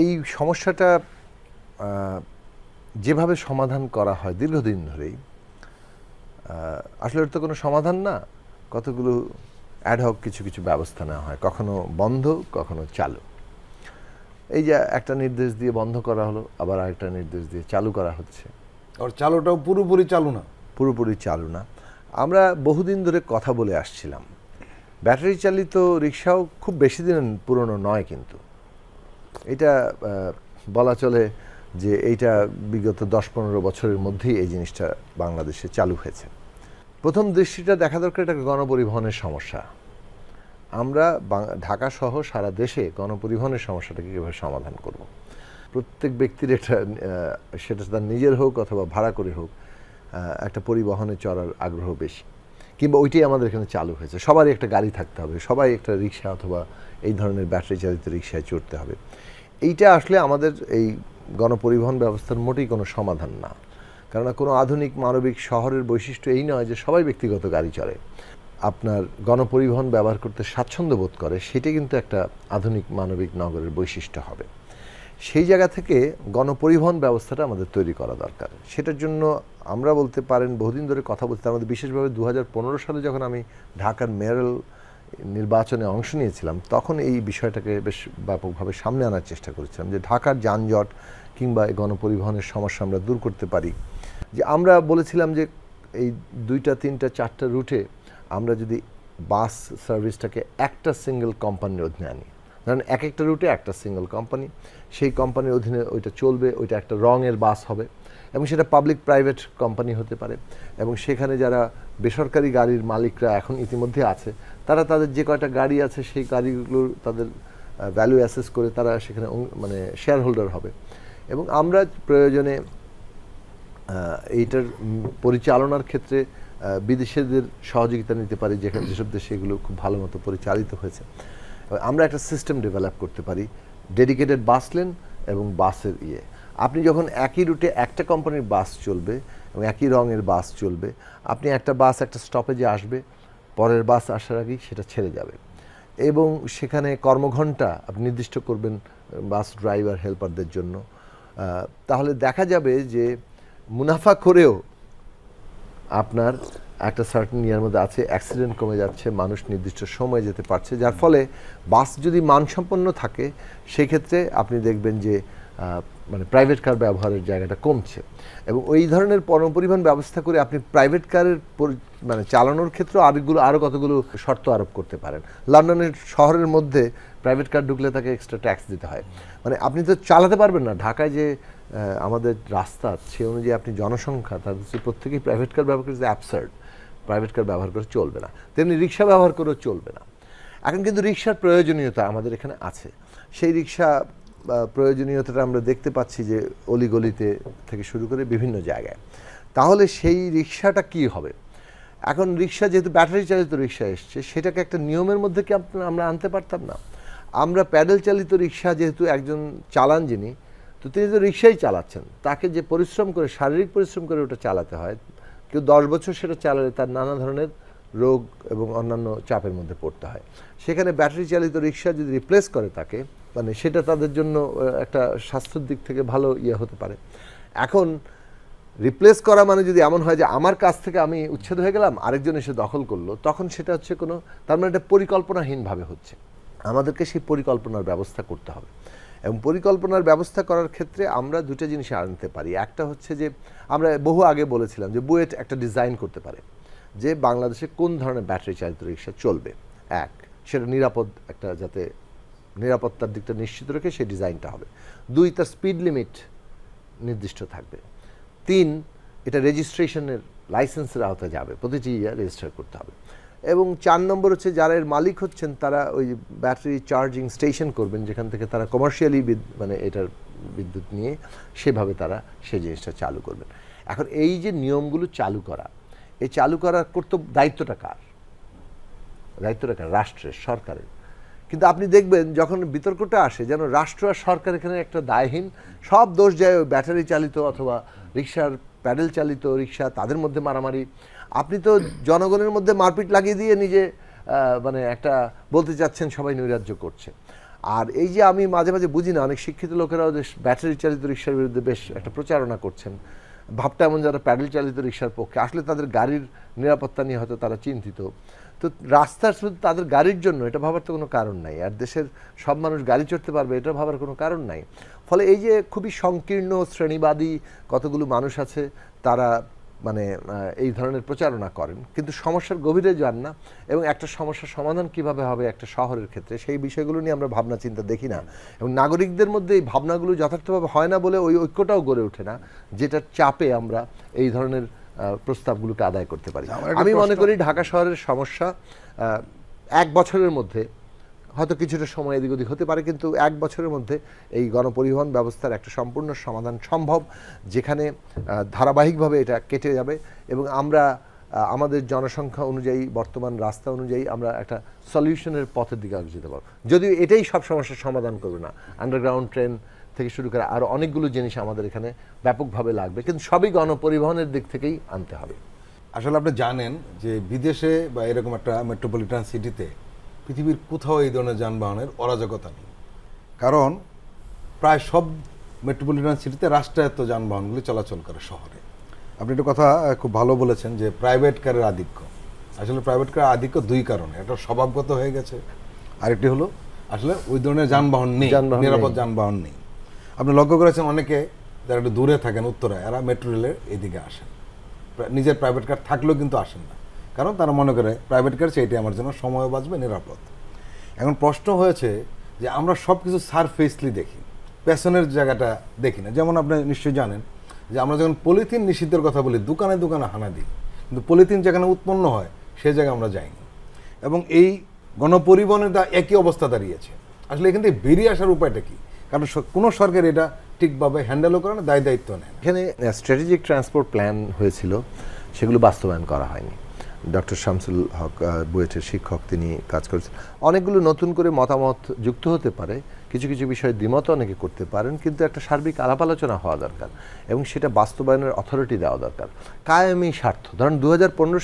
এই সমস্যাটা যেভাবে সমাধান করা হয় দীর্ঘদিন ধরেই আসলে তো কোনো সমাধান না। কতগুলো অ্যাডহক কিছু কিছু ব্যবস্থা নেওয়া হয়। কখনো বন্ধ কখনো চালু। এই যে একটা নির্দেশ দিয়ে বন্ধ করা হলো আবার আরেকটা নির্দেশ দিয়ে চালু করা হচ্ছে। আর চালুটাও পুরোপুরি চালু না। পুরোপুরি চালু না। আমরা বহুদিন ধরে কথা বলে আসছিলাম। ব্যাটারি চালিত রিক্সাও খুব বেশি দিন পুরনো নয় কিন্তু। এটা বলা চলে যে এইটা বিগত দশ পনেরো বছরের মধ্যেই এই জিনিসটা বাংলাদেশে চালু হয়েছে। প্রথম দৃষ্টিটা দেখা দরকার এটা গণপরিবহনের সমস্যা। আমরা ঢাকা সহ সারা দেশে গণপরিবহনের সমস্যাটাকে কীভাবে সমাধান করব? প্রত্যেক ব্যক্তির এটা সেটা তার নিজের হোক অথবা ভাড়া করে হোক একটা পরিবহনে চড়ার আগ্রহ বেশি। কিংবা ওইটাই আমাদের এখানে চালু হয়েছে। সবারই একটা গাড়ি থাকতে হবে, সবাই একটা রিক্সা অথবা এই ধরনের ব্যাটারি চালিত রিক্সায় চড়তে হবে। এইটা আসলে আমাদের এই গণপরিবহন ব্যবস্থার মোটেই কোনো সমাধান না। কেননা কোনো আধুনিক মানবিক শহরের বৈশিষ্ট্য এই নয় যে সবাই ব্যক্তিগত গাড়ি চড়ে। আপনার গণপরিবহন ব্যবহার করতে স্বাচ্ছন্দ্য বোধ করে, সেটা কিন্তু একটা আধুনিক মানবিক নগরের বৈশিষ্ট্য হবে। সেই জায়গা থেকে গণপরিবহন ব্যবস্থাটা আমাদের তৈরি করা দরকার। সেটার জন্য আমরা বলতে পারেন, বহুদিন ধরে কথা বলতে আমাদের বিশেষভাবে দু হাজার পনেরো সালে যখন আমি ঢাকার মেয়রাল নির্বাচনে অংশ নিয়েছিলাম, তখন এই বিষয়টাকে বেশ ব্যাপকভাবে সামনে আনার চেষ্টা করেছিলাম যে ঢাকার যানজট কিংবা এই গণপরিবহনের সমস্যা আমরা দূর করতে পারি। যে আমরা বলেছিলাম যে এই দুইটা, তিনটা, চারটা রুটে আমরা যদি বাস সার্ভিসটাকে একটা সিঙ্গেল কোম্পানির অধীনে আনি ধরেন এক একটা রুটে একটা সিঙ্গেল কোম্পানি সেই কোম্পানির অধীনে ওইটা চলবে, ওইটা একটা রঙের বাস হবে এবং সেটা পাবলিক প্রাইভেট কোম্পানি হতে পারে এবং সেখানে যারা বেসরকারি গাড়ির মালিকরা এখন ইতিমধ্যে আছে, তারা তাদের যে কয়টা গাড়ি আছে সেই গাড়িগুলোর তাদের ভ্যালু অ্যাসেস করে তারা সেখানে মানে শেয়ার হোল্ডার হবে এবং আমরা প্রয়োজনে এইটার পরিচালনার ক্ষেত্রে বিদেশিদের সহযোগিতা নিতে পারি যেখানে যেসব দেশে এগুলো খুব ভালো মতো পরিচালিত হয়েছে। আমরা একটা সিস্টেম ডেভেলপ করতে পারি ডেডিকেটেড বাস লেন এবং বাসের ইয়ে। আপনি যখন একই রুটে একটা কোম্পানির বাস চলবে এবং একই রঙের বাস চলবে, আপনি একটা বাস একটা স্টপেজে আসবে, পরের বাস আসার আগেই সেটা ছেড়ে যাবে। এবং সেখানে কর্মঘণ্টা আপনি নির্দিষ্ট করবেন বাস ড্রাইভার হেল্পারদের জন্য। তাহলে দেখা যাবে যে মুনাফা করেও আপনার একটা সার্টেন ইয়ার মধ্যে আছে অ্যাক্সিডেন্ট কমে যাচ্ছে, মানুষ নির্দিষ্ট সময় যেতে পারছে, যার ফলে বাস যদি মানসম্পন্ন থাকে, সেক্ষেত্রে আপনি দেখবেন যে মানে প্রাইভেট কার ব্যবহারের জায়গাটা কমছে। এবং ওই ধরনের পরিবহন ব্যবস্থা করে আপনি প্রাইভেট কারের মানে চালানোর ক্ষেত্রে আরেকগুলো আরও কতগুলো শর্ত আরোপ করতে পারেন। লন্ডনের শহরের মধ্যে প্রাইভেট কার ঢুকলে তাকে এক্সট্রা ট্যাক্স দিতে হয়। মানে আপনি তো চালাতে পারবেন না। ঢাকায় যে আমাদের রাস্তা, সে অনুযায়ী আপনি জনসংখ্যা তাদের প্রত্যেকেই প্রাইভেট কার ব্যবহার করছে অ্যাবসার্ড প্রাইভেট কার ব্যবহার করে চলবে না। তেমনি রিক্সা ব্যবহার করেও চলবে না। এখন কিন্তু রিক্সার প্রয়োজনীয়তা আমাদের এখানে আছে। সেই রিক্সা প্রয়োজনীয়তাটা আমরা দেখতে পাচ্ছি যে অলিগলিতে থেকে শুরু করে বিভিন্ন জায়গায়। তাহলে সেই রিক্সাটা কি হবে? এখন রিক্সা যেহেতু ব্যাটারি চালিত রিক্সা এসছে, সেটাকে একটা নিয়মের মধ্যে কি আমরা আনতে পারতাম না? আমরা প্যাডেল চালিত রিক্সা যেহেতু একজন চালান যিনি, তো তিনি তো রিক্সাই চালাচ্ছেন। তাকে যে পরিশ্রম করে, শারীরিক পরিশ্রম করে ওটা চালাতে হয় কেউ দশ বছর সেটা চালালে তার নানা ধরনের রোগ এবং অন্যান্য চাপের মধ্যে পড়তে হয়। সেখানে ব্যাটারি চালিত রিক্সা যদি রিপ্লেস করে তাকে মানে সেটা তাদের জন্য একটা স্বাস্থ্যের দিক থেকে ভালো ইয়ে হতে পারে। এখন রিপ্লেস করা মানে যদি এমন হয় যে আমার কাছ থেকে আমি উচ্ছেদ হয়ে গেলাম, আরেকজন এসে দখল করল, তখন সেটা হচ্ছে কোনো, তার মানে এটা পরিকল্পনাহীনভাবে হচ্ছে। আমাদেরকে সেই পরিকল্পনার ব্যবস্থা করতে হবে। এবং পরিকল্পনার ব্যবস্থা করার ক্ষেত্রে আমরা দুটো জিনিস আনতে পারি। একটা হচ্ছে যে, আমরা বহু আগে বলেছিলাম যে বুয়েট একটা ডিজাইন করতে পারে, যে বাংলাদেশে কোন ধরনের ব্যাটারি চালিত রিক্সা চলবে। এক, সেটা নিরাপদ একটা যাতে নিরাপত্তার দিকটা নিশ্চিত রেখে সেই ডিজাইনটা হবে। দুই, তার স্পিড লিমিট নির্দিষ্ট থাকবে। তিন, এটা রেজিস্ট্রেশনের লাইসেন্সের আওতায় যাবে, প্রতিটি ইয়ার রেজিস্টার করতে হবে। এবং চার নম্বর হচ্ছে যারা এর মালিক হচ্ছেন, তারা ওই ব্যাটারি চার্জিং স্টেশন করবেন, যেখান থেকে তারা কমার্শিয়ালি মানে এটার বিদ্যুৎ নিয়ে সেভাবে তারা সে জিনিসটা চালু করবেন। এখন এই যে নিয়মগুলো চালু করা, এই চালু করার কর্তব্য, দায়িত্বটা কার? দায়িত্বটা কার? রাষ্ট্রের, সরকারের। কিন্তু আপনি দেখবেন যখন বিতর্কটা আসে, যেন রাষ্ট্র আর সরকার এখানে একটা দায়হীন, সব দোষ যায় ওই ব্যাটারি চালিত অথবা রিক্সার প্যাডেল চালিত রিক্সা, তাদের মধ্যে মারামারি। আপনি তো জনগণের মধ্যে মারপিট লাগিয়ে দিয়ে নিজে মানে একটা বলতে চাচ্ছেন, সবাই নৈরাজ্য করছে। আর এই যে আমি মাঝে মাঝে বুঝি না, অনেক শিক্ষিত লোকেরাও যে ব্যাটারি চালিত রিক্সার বিরুদ্ধে বেশ একটা প্রচারণা করছেন। ভাবটা এমন যারা প্যাডেল চালিত রিক্সার পক্ষে, আসলে তাদের গাড়ির নিরাপত্তা নিয়ে হয়তো তারা চিন্তিত। তো রাস্তার শুধু তাদের গাড়ির জন্য এটা ভাবার তো কোনো কারণ নাই। আর দেশের সব মানুষ গাড়ি চড়তে পারবে, এটা ভাবার কোনো কারণ নাই। ফলে এই যে খুবই সংকীর্ণ, শ্রেণীবাদী কতগুলো মানুষ আছে, তারা মানে এই ধরনের প্রচারণা করেন। কিন্তু সমস্যার গভীরে যান না এবং একটা সমস্যার সমাধান কীভাবে হবে একটা শহরের ক্ষেত্রে সেই বিষয়গুলো নিয়ে আমরা ভাবনা চিন্তা দেখি না। এবং নাগরিকদের মধ্যে এই ভাবনাগুলো যথার্থভাবে হয় না বলে ওই ঐক্যটাও গড়ে ওঠে না যেটার চাপে আমরা এই ধরনের প্রস্তাবগুলোকে আদায় করতে পারি। আমি মনে করি ঢাকা শহরের সমস্যা এক বছরের মধ্যে হয়তো কিছুটা সময় এদিক ওদিক হতে পারে, কিন্তু এক বছরের মধ্যে এই গণপরিবহন ব্যবস্থার একটা সম্পূর্ণ সমাধান সম্ভব, যেখানে ধারাবাহিকভাবে এটা কেটে যাবে এবং আমরা আমাদের জনসংখ্যা অনুযায়ী, বর্তমান রাস্তা অনুযায়ী আমরা একটা সলিউশনের পথের দিকে আগে যেতে পারব। যদিও এটাই সব সমস্যার সমাধান করবে না। আন্ডারগ্রাউন্ড ট্রেন থেকে শুরু করে আরও অনেকগুলো জিনিস আমাদের এখানে ব্যাপকভাবে লাগবে, কিন্তু সবই গণপরিবহনের দিক থেকেই আনতে হবে। আসলে আপনি জানেন যে বিদেশে বা এরকম একটা মেট্রোপলিটন সিটিতে পৃথিবীর কোথাও এই ধরনের যানবাহনের অরাজকতা নেই। কারণ প্রায় সব মেট্রোপলিটন সিটিতে রাষ্ট্রায়ত্ত যানবাহনগুলি চলাচল করে শহরে। আপনি একটা কথা খুব ভালো বলেছেন যে প্রাইভেট কারের আধিক্য। আসলে প্রাইভেট কারের আধিক্য দুই কারণে একটা স্বভাবগত হয়ে গেছে আরেকটি হলো আসলে ওই ধরনের যানবাহন নেই নিরাপদ যানবাহন নেই। আপনি লক্ষ্য করেছেন অনেকে যারা একটু দূরে থাকেন উত্তরায় এরা মেট্রো রেলের এদিকে আসেন। নিজের প্রাইভেট কার থাকলেও কিন্তু আসেন না। কারণ তারা মনে করে প্রাইভেট কার সেইটি আমার জন্য সময় বাঁচবে, নিরাপদ। এখন প্রশ্ন হয়েছে যে আমরা সব কিছু সারফেসলি দেখি, পেছনের জায়গাটা দেখি না। যেমন আপনি নিশ্চয়ই জানেন যে আমরা যখন পলিথিন নিষিদ্ধের কথা বলি, দোকানে দোকানে হানা দিই, কিন্তু পলিথিন যেখানে উৎপন্ন হয়, সে জায়গায় আমরা যাইনি। এবং এই গণপরিবহনের একই অবস্থা দাঁড়িয়েছে। আসলে এখান থেকে বেরিয়ে আসার উপায়টা কি? কারণ কোনো সরকার এটা ঠিকভাবে হ্যান্ডেলও করে না দায় দায়িত্ব নেয় এখানে স্ট্র্যাটেজিক ট্রান্সপোর্ট প্ল্যান হয়েছিল, সেগুলো বাস্তবায়ন করা হয়নি। ডক্টর শামসুল হক বুয়েটের শিক্ষক তিনি কাজ করেছেন। অনেকগুলো নতুন করে মতামত যুক্ত হতে পারে কিছু কিছু বিষয়ে দ্বিমত অনেকে করতে পারেন কিন্তু একটা সার্বিক আলাপ আলোচনা হওয়া দরকার এবং সেটা বাস্তবায়নের অথরিটি দেওয়া দরকার। কায়েমি স্বার্থ। ধরেন দু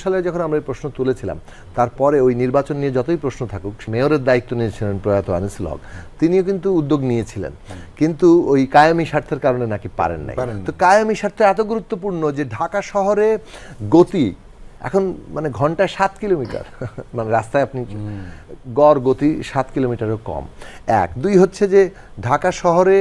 সালে যখন আমরা এই প্রশ্ন তুলেছিলাম তারপরে ওই নির্বাচন নিয়ে যতই প্রশ্ন থাকুক মেয়রের দায়িত্ব নিয়েছিলেন প্রয়াত আনিসুল হক। তিনিও কিন্তু উদ্যোগ নিয়েছিলেন কিন্তু ওই কায়েমি স্বার্থের কারণে নাকি পারেন নাই। তো কায়েমি স্বার্থ এত গুরুত্বপূর্ণ যে ঢাকা শহরে গতি এখন মানে ঘন্টায় সাত কিলোমিটার। মানে রাস্তায় আপনি গড় গতি সাত কিলোমিটারও কম। এক। দুই হচ্ছে যে ঢাকা শহরে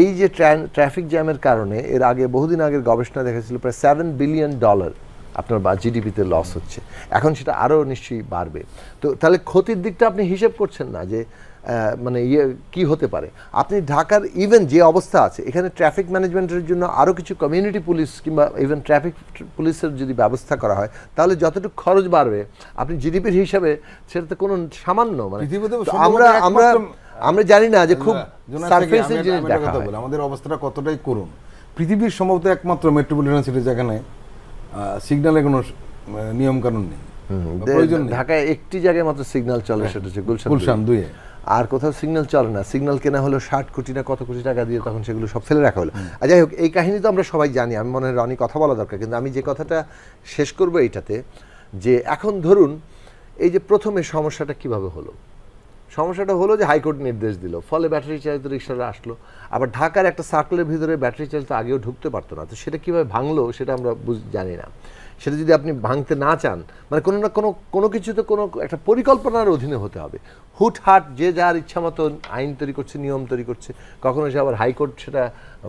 এই যে ট্রাফিক জ্যামের কারণে এর আগে বহুদিন আগের গবেষণা দেখেছিল প্রায় সেভেন বিলিয়ন ডলার আপনার বা জিডিপিতে লস হচ্ছে। এখন সেটা আরও নিশ্চয়ই বাড়বে। তো তাহলে ক্ষতির দিকটা আপনি হিসেব করছেন না যে মানে ইয়ে কি হতে পারে? আপনি ঢাকার ইভেন যে অবস্থা আছে এখানে ট্রাফিক ম্যানেজমেন্টের জন্য আরও কিছু কমিউনিটি পুলিশ কিংবা ইভেন ট্রাফিক পুলিশের যদি ব্যবস্থা করা হয় তাহলে যতটুকু খরচ বাড়বে আপনি জিডিপির হিসাবে সেটা তো কোনো সামান্য মানে আমরা আমরা আমরা জানি না যে খুব সারফেসের জিনিস দেখা কথা হয়। বলি, আমাদের অবস্থাটা কতটাই করুন পৃথিবীর সম্ভবত একমাত্র মেট্রোপলিটন সিটি যেখানে সিগন্যালের কোনো নিয়ম কানুন নেই ঢাকায় একটি জায়গায় মাত্র সিগন্যাল চলে সেটা হচ্ছে গুলশান গুলশান দুই। দুইয়ে। আর কোথাও সিগন্যাল চলে না। সিগন্যাল কেনা হলো ষাট কোটি না কত কোটি টাকা দিয়ে তখন সেগুলো সব ফেলে রাখা হলো। আর যাই হোক এই কাহিনী তো আমরা সবাই জানি। আমি মনে হয় অনেক কথা বলা দরকার। কিন্তু আমি যে কথাটা শেষ করব এইটাতে যে এখন ধরুন এই যে প্রথমে সমস্যাটা কীভাবে হলো? সমস্যাটা হলো যে হাইকোর্ট নির্দেশ দিল। ফলে ব্যাটারি চালিত রিক্সারা আসলো। আবার ঢাকার একটা সার্কেলের ভিতরে ব্যাটারি চালিত আগেও ঢুকতে পারতো না। তো সেটা কীভাবে ভাঙলো সেটা আমরা বুঝ- জানি না। সেটা যদি আপনি ভাঙতে না চান মানে কোনো না কোনো কোনো কিছুতে কোনো একটা পরিকল্পনার অধীনে হতে হবে। হুটহাট যে যার ইচ্ছা মতো আইন তৈরি করছে, নিয়ম তৈরি করছে, কখনো সে আবার হাইকোর্ট সেটা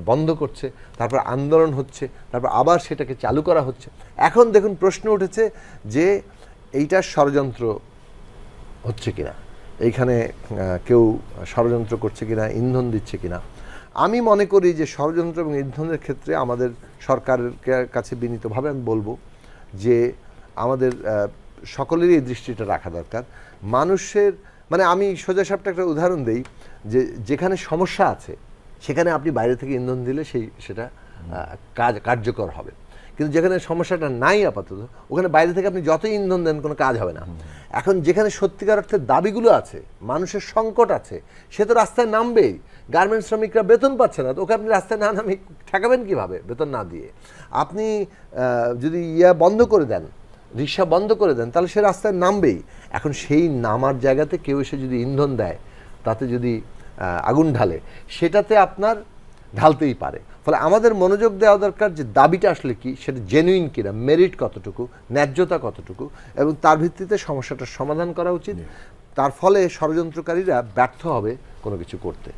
বন্ধ করছে, তারপর আন্দোলন হচ্ছে, তারপর আবার সেটাকে চালু করা হচ্ছে। এখন দেখুন, প্রশ্ন উঠেছে যে এইটার ষড়যন্ত্র হচ্ছে কিনা? এইখানে কেউ ষড়যন্ত্র করছে কিনা, ইন্ধন দিচ্ছে কিনা? আমি মনে করি যে ষড়যন্ত্র এবং ইন্ধনের ক্ষেত্রে আমাদের সরকারের কাছে বিনীতভাবে আমি বলব যে আমাদের সকলেরই এই দৃষ্টিটা রাখা দরকার। মানুষের মানে আমি সোজা সাপটা একটা উদাহরণ দিই যে যেখানে সমস্যা আছে, সেখানে আপনি বাইরে থেকে ইন্ধন দিলে সেই, সেটা কাজ, কার্যকর হবে। কিন্তু যেখানে সমস্যাটা নাই আপাতত, ওখানে বাইরে থেকে আপনি যতই ইন্ধন দেন, কোনো কাজ হবে না। এখন যেখানে সত্যিকার অর্থে দাবিগুলো আছে, মানুষের সংকট আছে, সে তো রাস্তায় নামবেই। গার্মেন্টস শ্রমিকরা বেতন পাচ্ছে না, তো ওকে আপনি রাস্তায় না নামে ঠেকাবেন কীভাবে বেতন না দিয়ে? আপনি যদি ইয়া বন্ধ করে দেন, রিক্সা বন্ধ করে দেন, তাহলে সে রাস্তায় নামবেই। এখন সেই নামার জায়গাতে কেউ এসে যদি ইন্ধন দেয়, তাতে যদি আগুন ঢালে, সেটাতে আপনার ঢালতেই পারে। ফলে আমাদের মনোযোগ দেওয়া দরকার যে দাবিটা আসলে কি সেটা জেনুইন কিনা মেরিট কতটুকু ন্যায্যতা কতটুকু এবং তার ভিত্তিতে সমস্যাটার সমাধান করা উচিত। তার ফলে ষড়যন্ত্রকারীরা ব্যর্থ হবে কোনো কিছু করতে।